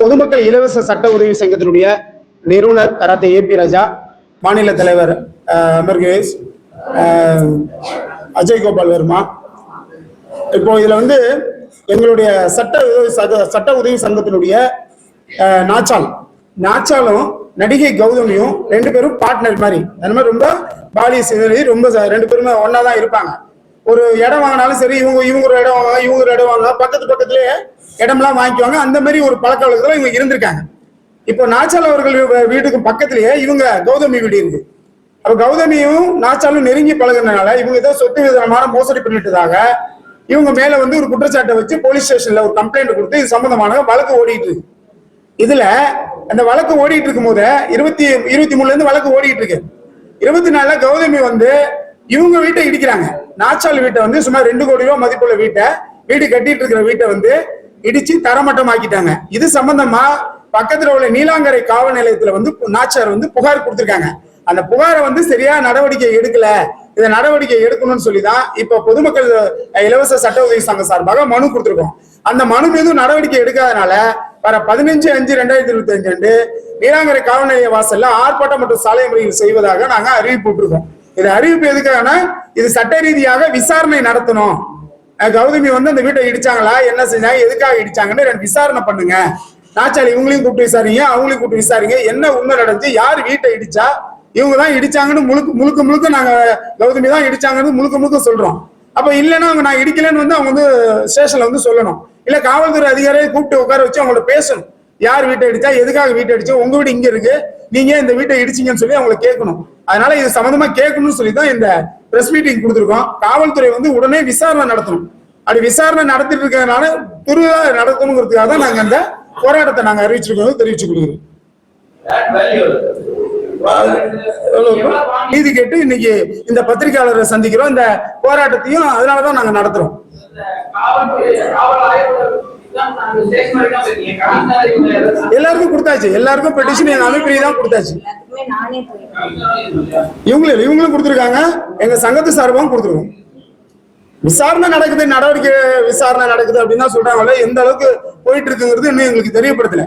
பொதுமக்கள் இலவச சட்ட உதவி சங்கத்தினுடைய நிறுவனர் கராத்தே ஏபி ராஜா மாநில தலைவர் அமர்கேஷ் அஜய் கோபால் வர்மா. இப்போ இதுல வந்து எங்களுடைய சட்ட உதவி சட்ட உதவி சங்கத்தினுடைய நாச்சால். நாச்சாலும் நடிகை கௌதமியும் ரெண்டு பேரும் பார்ட்னர் மாதிரி. அந்த மாதிரி ரொம்ப பாலிய சிதறி ரொம்ப ச- ரெண்டு பேருமே ஒன்னா தான் இருப்பாங்க. ஒரு இடம் வாங்கினாலும் சரி இவங்க இவங்க ஒரு இடம் வாங்க இவங்க ஒரு இடம் வாங்க பக்கத்து பக்கத்துலயே இடம்லாம் வாங்கிக்குவாங்க. அந்த மாதிரி ஒரு பழக்க வழக்கத்துல இவங்க இருந்திருக்காங்க. இப்போ நாச்சால் அவர்கள் வீட்டுக்கு பக்கத்திலேயே இவங்க கௌதமி வீடு இருக்கு. அப்ப கௌதமியும் நாச்சாலும் நெருங்கி பழகுனதுனால இவங்க ஏதோ சொத்து விதமான மோசடி பண்ணிட்டதாக இவங்க மேல வந்து ஒரு குற்றச்சாட்டை வச்சு போலீஸ் ஸ்டேஷன்ல ஒரு கம்ப்ளைண்ட் கொடுத்து இது சம்பந்தமான வழக்கு ஓடிட்டு இருக்கு. இதுல அந்த வழக்கு ஓடிட்டு இருக்கும் போது இருபத்தி இருபத்தி மூணுல இருந்து வழக்கு ஓடிட்டு இருக்கு. இருபத்தி நாலுல கௌதமி வந்து இவங்க வீட்டை இடிக்கிறாங்க. நாச்சால் வீட்டை வந்து சுமார் ரெண்டு கோடி ரூபாய் மதிப்புள்ள வீட்டை வீடு கட்டிட்டு இருக்கிற வீட்டை வந்து இடிச்சு தரமட்டமாக்கிட்டாங்க. இது சம்பந்தமா பக்கத்துல உள்ள நீலாங்கரை காவல் நிலையத்துல வந்து நாச்சார் வந்து புகார் கொடுத்திருக்காங்க. அந்த புகாரை வந்து சரியா நடவடிக்கை எடுக்கல. இதை நடவடிக்கை எடுக்கணும்னு சொல்லி தான் இப்ப பொதுமக்கள் இலவச சட்ட உதவி சங்கம் சார்பாக மனு கொடுத்திருக்கோம். அந்த மனு மீதும் நடவடிக்கை எடுக்காதனால வர பதினஞ்சு அஞ்சு ரெண்டாயிரத்தி இருபத்தி அஞ்சு அன்று நீலாங்கரை காவல் நிலைய வாசல்ல ஆர்ப்பாட்டம் மற்றும் சாலை முறையில் செய்வதாக நாங்க அறிவிப்பு விட்டுருக்கோம். இது அறிவிப்பு எதுக்காகனா இது சட்ட ரீதியாக விசாரணை நடத்தணும். கௌதமி வந்து அந்த வீட்டை இடிச்சாங்களா என்ன செஞ்சாங்க எதுக்காக இடிச்சாங்கன்னு ரெண்டு விசாரணை பண்ணுங்க. நாச்சாலி இவங்களையும் கூப்பிட்டு விசாரிங்க அவங்களையும் கூப்பிட்டு விசாரிங்க என்ன உண்மை நடந்துச்சு யார் வீட்டை இடிச்சா இவங்க தான் இடிச்சாங்கன்னு முழுக்க முழுக்க முழுக்க நாங்க கௌதமி தான் இடிச்சாங்கன்னு முழுக்க முழுக்க சொல்றோம். அப்ப இல்லைன்னா அவங்க நான் இடிக்கலன்னு வந்து அவங்க வந்து ஸ்டேஷன்ல வந்து சொல்லணும். இல்ல காவல்துறை அதிகாரியை கூப்பிட்டு உட்கார வச்சு அவங்கள பேசணும். யார் வீட்டை அடிச்சா எதுக்காக வீட்டை அடிச்சா உங்க வீடு இங்க இருக்கு. நீங்க இந்த வீட்டை இடிச்சீங்கன்னு சொல்லி அவங்களை கேட்கணும். அதனால இது சம்பந்தமா கேட்கணும்னு சொல்லி தான் இந்த பிரஸ் மீட்டிங் கொடுத்துருக்கோம். காவல்துறை வந்து உடனே விசாரணை நடத்தணும். அப்படி விசாரணை நடத்திட்டு இருக்கிறதுனால துரிதா நடத்தணுங்கிறதுக்காக தான் நாங்க அந்த போராட்டத்தை நாங்க அறிவிச்சிருக்கோம் தெரிவிச்சு கொடுக்குறோம் நீதி கேட்டு இன்னைக்கு இந்த பத்திரிகையாளரை சந்திக்கிறோம். இந்த போராட்டத்தையும் அதனாலதான் நாங்க நடத்துறோம். எல்லாருக்கும் கொடுத்தாச்சு. எல்லாருக்கும் பெட்டிஷன் என் அமைப்பிரி தான் கொடுத்தாச்சு. இவங்களும் இவங்களும் கொடுத்துருக்காங்க. எங்க சங்கத்து சார்பாகவும் கொடுத்துருக்கோம். விசாரணை நடக்குது நடவடிக்கை விசாரணை நடக்குது அப்படின்னு தான் சொல்றாங்களே எந்த அளவுக்கு போயிட்டு இருக்குங்கிறது இன்னும் எங்களுக்கு தெரியப்படுத்தல.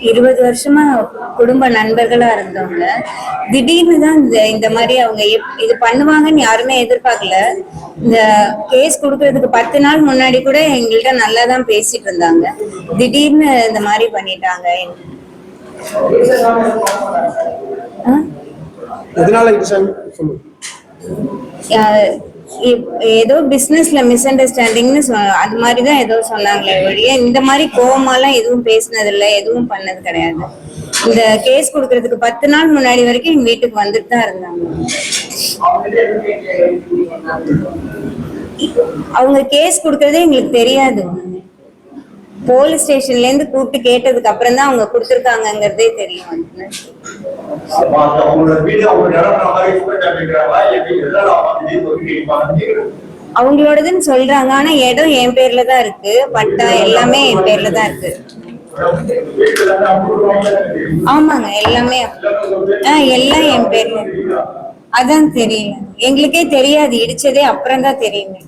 இருபது வருஷமா குடும்ப நண்பர்களா இருந்தவங்க திடீர்னு தான் இந்த இந்த மாதிரி அவங்க எப்- இது பண்ணுவாங்கன்னு யாருமே எதிர்பார்க்கல. இந்த கேஸ் கொடுக்கறதுக்கு பத்து நாள் முன்னாடி கூட எங்கள்கிட்ட நல்லா தான் பேசிட்டு இருந்தாங்க. திடீர்னு இந்த மாதிரி பண்ணிட்டாங்க? எதனால ஏதோ பிசினஸ்ல மிஸ் அண்டர்ஸ்டாண்டிங்னு அது மாதிரி தான் ஏதோ சொன்னாங்களே ஒழிய இந்த மாதிரி கோவமாலாம் எதுவும் பேசினது இல்ல எதுவும் பண்ணது கிடையாது. இந்த கேஸ் கொடுக்கறதுக்கு பத்து நாள் முன்னாடி வரைக்கும் எங்க வீட்டுக்கு வந்துட்டு தான் இருந்தாங்க. அவங்க கேஸ் கொடுக்கறதே எங்களுக்கு தெரியாது. போலீஸ் ஸ்டேஷன்ல இருந்து கூப்பிட்டு கேட்டதுக்கு அப்புறம் தான் அவங்க கொடுத்துருக்காங்கங்கிறதே தெரியும். அவங்களோடதுன்னு சொல்றாங்க. ஆனா இடம் என் பேர்ல தான் இருக்கு. பட்டா எல்லாமே என் பேர்ல தான் இருக்கு. ஆமாங்க எல்லாமே ஆ எல்லாம் என் பேர்ல அதான் தெரியல எங்களுக்கே தெரியாது. இடிச்சதே அப்புறம் தான் தெரியுமே.